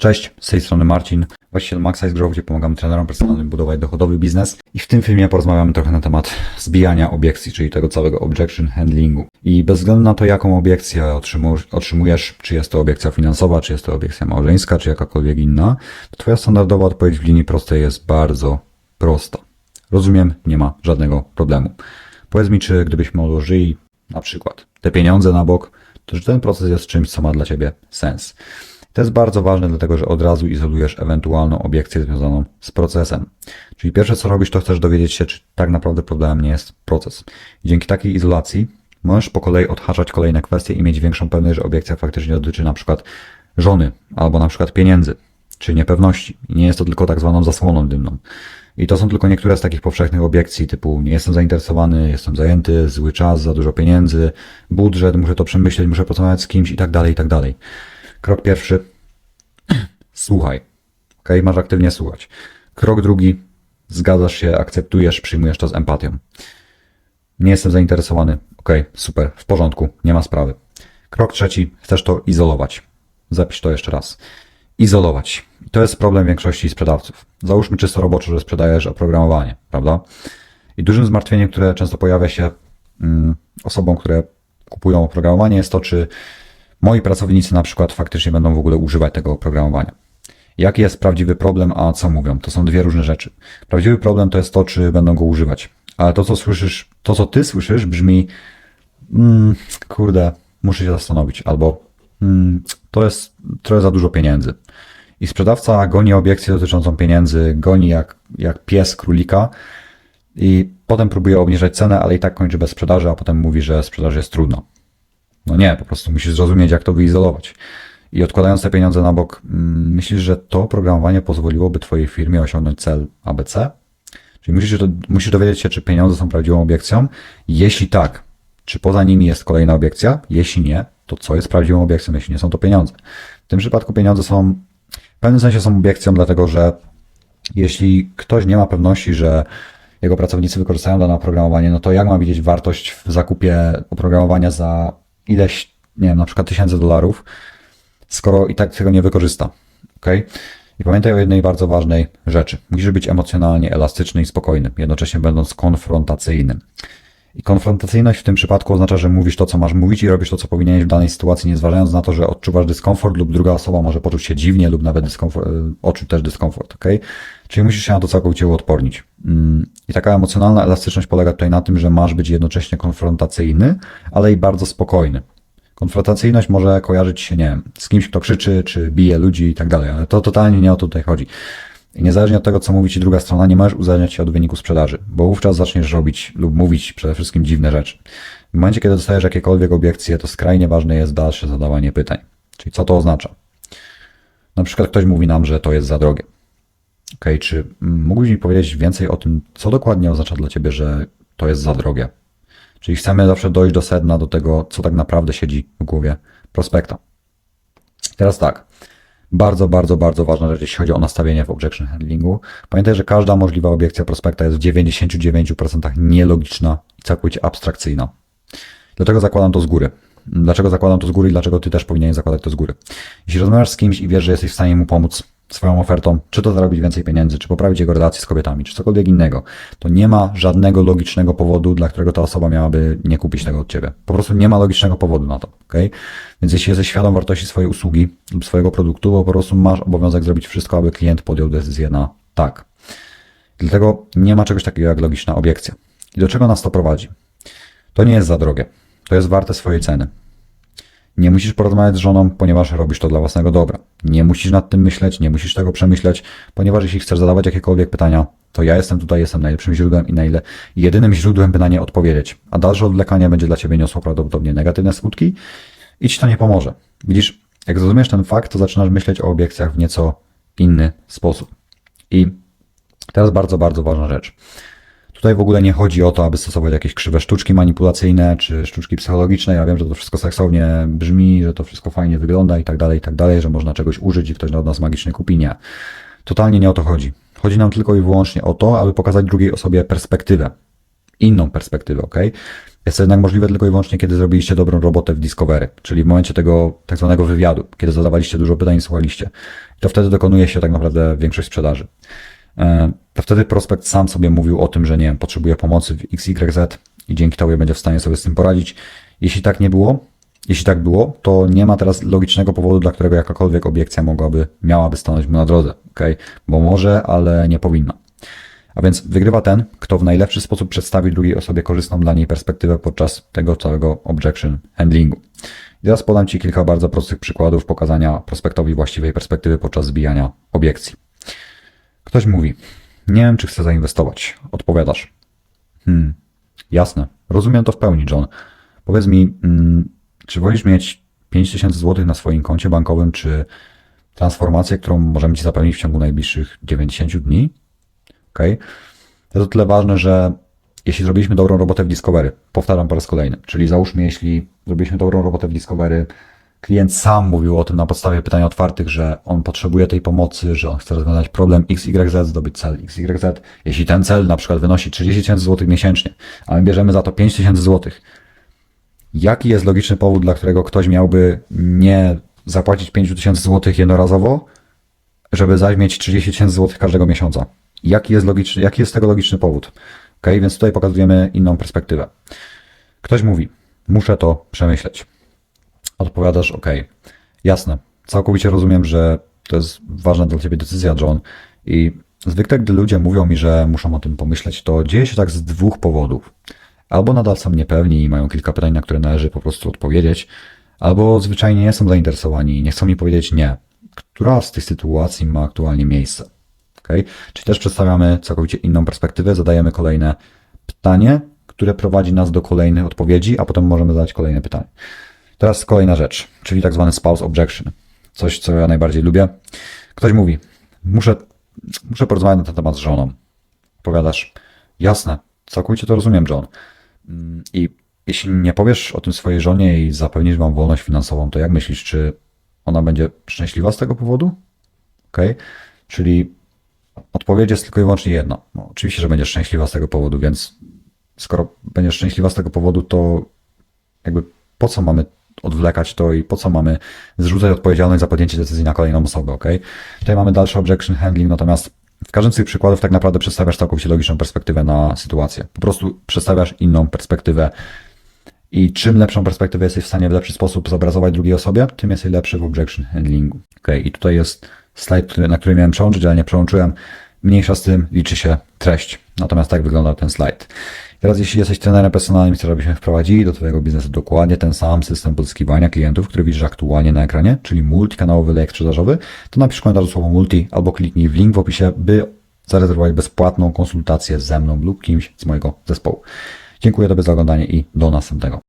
Cześć, z tej strony Marcin, właściciel Maxize Grow, gdzie pomagamy trenerom personalnym budować dochodowy biznes. I w tym filmie porozmawiamy trochę na temat zbijania obiekcji, czyli tego całego objection handlingu. I bez względu na to, jaką obiekcję otrzymu- otrzymujesz, czy jest to obiekcja finansowa, czy jest to obiekcja małżeńska, czy jakakolwiek inna, to twoja standardowa odpowiedź w linii prostej jest bardzo prosta. Rozumiem, nie ma żadnego problemu. Powiedz mi, czy gdybyśmy odłożyli na przykład te pieniądze na bok, to czy ten proces jest czymś, co ma dla Ciebie sens? To jest bardzo ważne, dlatego że od razu izolujesz ewentualną obiekcję związaną z procesem. Czyli pierwsze co robisz, to chcesz dowiedzieć się, czy tak naprawdę problemem nie jest proces. Dzięki takiej izolacji możesz po kolei odhaczać kolejne kwestie i mieć większą pewność, że obiekcja faktycznie dotyczy na przykład żony albo na przykład pieniędzy czy niepewności. I nie jest to tylko tak zwaną zasłoną dymną. I to są tylko niektóre z takich powszechnych obiekcji, typu nie jestem zainteresowany, jestem zajęty, zły czas, za dużo pieniędzy, budżet, muszę to przemyśleć, muszę porozmawiać z kimś i tak dalej, i tak dalej. Krok pierwszy, słuchaj. Ok, masz aktywnie słuchać. Krok drugi, zgadzasz się, akceptujesz, przyjmujesz to z empatią. Nie jestem zainteresowany. Ok, super, w porządku, nie ma sprawy. Krok trzeci, chcesz to izolować. Zapisz to jeszcze raz. Izolować. To jest problem większości sprzedawców. Załóżmy czysto roboczo, że sprzedajesz oprogramowanie, prawda? I dużym zmartwieniem, które często pojawia się mm, osobom, które kupują oprogramowanie, jest to, czy moi pracownicy na przykład faktycznie będą w ogóle używać tego oprogramowania. Jaki jest prawdziwy problem, a co mówią? To są dwie różne rzeczy. Prawdziwy problem to jest to, czy będą go używać. Ale to, co słyszysz, to, co ty słyszysz, brzmi, mm, kurde, muszę się zastanowić, albo mm, to jest trochę za dużo pieniędzy. I sprzedawca goni obiekcję dotyczącą pieniędzy, goni jak, jak pies królika i potem próbuje obniżać cenę, ale i tak kończy bez sprzedaży, a potem mówi, że sprzedaż jest trudna. No nie, po prostu musisz zrozumieć, jak to wyizolować. I odkładając te pieniądze na bok, mm, myślisz, że to oprogramowanie pozwoliłoby Twojej firmie osiągnąć cel ABC? Czyli musisz, musisz dowiedzieć się, czy pieniądze są prawdziwą obiekcją. Jeśli tak, czy poza nimi jest kolejna obiekcja? Jeśli nie, to co jest prawdziwą obiekcją, jeśli nie są to pieniądze? W tym przypadku pieniądze są, w pewnym sensie są obiekcją, dlatego że jeśli ktoś nie ma pewności, że jego pracownicy wykorzystają dane oprogramowanie, no to jak ma widzieć wartość w zakupie oprogramowania za ileś, nie wiem, na przykład tysięcy dolarów, skoro i tak tego nie wykorzysta. ok? I pamiętaj o jednej bardzo ważnej rzeczy. Musisz być emocjonalnie elastyczny i spokojny, jednocześnie będąc konfrontacyjnym. I konfrontacyjność w tym przypadku oznacza, że mówisz to, co masz mówić i robisz to, co powinieneś w danej sytuacji, nie zważając na to, że odczuwasz dyskomfort lub druga osoba może poczuć się dziwnie lub nawet e, odczuć też dyskomfort, ok? Czyli musisz się na to całkowicie uodpornić. Mm, I taka emocjonalna elastyczność polega tutaj na tym, że masz być jednocześnie konfrontacyjny, ale i bardzo spokojny. Konfrontacyjność może kojarzyć się, nie wiem, z kimś, kto krzyczy, czy bije ludzi i tak dalej, ale to totalnie nie o to tutaj chodzi. I niezależnie od tego, co mówi ci druga strona, nie możesz uzależniać się od wyniku sprzedaży, bo wówczas zaczniesz robić lub mówić przede wszystkim dziwne rzeczy. W momencie, kiedy dostajesz jakiekolwiek obiekcje, to skrajnie ważne jest dalsze zadawanie pytań. Czyli co to oznacza? Na przykład ktoś mówi nam, że to jest za drogie. Ok, czy mógłbyś mi powiedzieć więcej o tym, co dokładnie oznacza dla ciebie, że to jest za drogie? Czyli chcemy zawsze dojść do sedna, do tego, co tak naprawdę siedzi w głowie prospekta. Teraz tak. Bardzo, bardzo, bardzo ważna rzecz, jeśli chodzi o nastawienie w objection handlingu. Pamiętaj, że każda możliwa obiekcja prospekta jest w 99% nielogiczna i całkowicie abstrakcyjna. Dlatego zakładam to z góry. Dlaczego zakładam to z góry i dlaczego ty też powinieneś zakładać to z góry? Jeśli rozmawiasz z kimś i wiesz, że jesteś w stanie mu pomóc swoją ofertą, czy to zarobić więcej pieniędzy, czy poprawić jego relacje z kobietami, czy cokolwiek innego, to nie ma żadnego logicznego powodu, dla którego ta osoba miałaby nie kupić tego od ciebie. Po prostu nie ma logicznego powodu na to, ok? Więc jeśli jesteś świadom wartości swojej usługi lub swojego produktu, to po prostu masz obowiązek zrobić wszystko, aby klient podjął decyzję na tak. Dlatego nie ma czegoś takiego jak logiczna obiekcja. I do czego nas to prowadzi? To nie jest za drogie. To jest warte swojej ceny. Nie musisz porozmawiać z żoną, ponieważ robisz to dla własnego dobra. Nie musisz nad tym myśleć, nie musisz tego przemyśleć, ponieważ jeśli chcesz zadawać jakiekolwiek pytania, to ja jestem tutaj, jestem najlepszym źródłem i najle jedynym źródłem, by na nie odpowiedzieć. A dalsze odwlekanie będzie dla ciebie niosło prawdopodobnie negatywne skutki i ci to nie pomoże. Widzisz, jak zrozumiesz ten fakt, to zaczynasz myśleć o obiekcjach w nieco inny sposób. I teraz bardzo, bardzo ważna rzecz. Tutaj w ogóle nie chodzi o to, aby stosować jakieś krzywe sztuczki manipulacyjne czy sztuczki psychologiczne. Ja wiem, że to wszystko seksownie brzmi, że to wszystko fajnie wygląda i tak dalej, i tak dalej, że można czegoś użyć i ktoś od nas magicznie kupi. Nie. Totalnie nie o to chodzi. Chodzi nam tylko i wyłącznie o to, aby pokazać drugiej osobie perspektywę. inną perspektywę, ok? Jest to jednak możliwe tylko i wyłącznie, kiedy zrobiliście dobrą robotę w Discovery, czyli w momencie tego tak zwanego wywiadu, kiedy zadawaliście dużo pytań i słuchaliście. To wtedy dokonuje się tak naprawdę większość sprzedaży. To wtedy prospekt sam sobie mówił o tym, że nie wiem, potrzebuje pomocy w XYZ i dzięki temu będzie w stanie sobie z tym poradzić. Jeśli tak nie było, jeśli tak było, to nie ma teraz logicznego powodu, dla którego jakakolwiek obiekcja mogłaby, miałaby stanąć mu na drodze, ok? Bo może, ale nie powinna. A więc wygrywa ten, kto w najlepszy sposób przedstawi drugiej osobie korzystną dla niej perspektywę podczas tego całego objection handlingu. I teraz podam Ci kilka bardzo prostych przykładów pokazania prospektowi właściwej perspektywy podczas zbijania obiekcji. Ktoś mówi, nie wiem, czy chcę zainwestować. Odpowiadasz, hmm, jasne, rozumiem to w pełni, John. Powiedz mi, mm, czy wolisz mieć 5000 zł na swoim koncie bankowym, czy transformację, którą możemy Ci zapewnić w ciągu najbliższych 90 dni? Ok? To jest o tyle ważne, że jeśli zrobiliśmy dobrą robotę w Discovery, powtarzam po raz kolejny, czyli załóżmy, jeśli zrobiliśmy dobrą robotę w Discovery, klient sam mówił o tym na podstawie pytań otwartych, że on potrzebuje tej pomocy, że on chce rozwiązać problem XYZ, zdobyć cel XYZ. Jeśli ten cel na przykład wynosi 30 tysięcy złotych miesięcznie, a my bierzemy za to 5 tysięcy złotych, jaki jest logiczny powód, dla którego ktoś miałby nie zapłacić 5 tysięcy złotych jednorazowo, żeby zaś mieć 30 tysięcy złotych każdego miesiąca? Jaki jest, logiczny, jaki jest tego logiczny powód? Ok, więc tutaj pokazujemy inną perspektywę. Ktoś mówi, muszę to przemyśleć. Odpowiadasz, ok, jasne, całkowicie rozumiem, że to jest ważna dla Ciebie decyzja, John. I zwykle, gdy ludzie mówią mi, że muszą o tym pomyśleć, to dzieje się tak z dwóch powodów. Albo nadal są niepewni i mają kilka pytań, na które należy po prostu odpowiedzieć, albo zwyczajnie nie są zainteresowani i nie chcą mi powiedzieć nie. Która z tych sytuacji ma aktualnie miejsce? Okay? Czyli też przedstawiamy całkowicie inną perspektywę, zadajemy kolejne pytanie, które prowadzi nas do kolejnych odpowiedzi, a potem możemy zadać kolejne pytanie. Teraz kolejna rzecz, czyli tak zwany spouse objection. Coś, co ja najbardziej lubię. Ktoś mówi, muszę, muszę porozmawiać na ten temat z żoną. Powiadasz, jasne, całkowicie to rozumiem, John. Mm, I jeśli nie powiesz o tym swojej żonie i zapewnisz wam wolność finansową, to jak myślisz, czy ona będzie szczęśliwa z tego powodu? Okej? Czyli odpowiedź jest tylko i wyłącznie jedna. No, oczywiście, że będziesz szczęśliwa z tego powodu, więc skoro będziesz szczęśliwa z tego powodu, to jakby po co mamy odwlekać to i po co mamy zrzucać odpowiedzialność za podjęcie decyzji na kolejną osobę, ok? Tutaj mamy dalszy objection handling, natomiast w każdym z tych przykładów tak naprawdę przedstawiasz całkowicie logiczną perspektywę na sytuację. Po prostu przedstawiasz inną perspektywę i czym lepszą perspektywę jesteś w stanie w lepszy sposób zobrazować drugiej osobie, tym jesteś lepszy w objection handlingu. Ok, i tutaj jest slajd, na który miałem przełączyć, ale nie przełączyłem. Mniejsza z tym, liczy się treść. Natomiast tak wyglądał ten slajd. Teraz jeśli jesteś trenerem personalnym żebyśmy wprowadzili do Twojego biznesu dokładnie ten sam system pozyskiwania klientów, który widzisz aktualnie na ekranie, czyli multikanałowy lejek sprzedażowy, to napisz komentarz słowo multi albo kliknij w link w opisie, by zarezerwować bezpłatną konsultację ze mną lub kimś z mojego zespołu. Dziękuję Tobie za oglądanie i do następnego.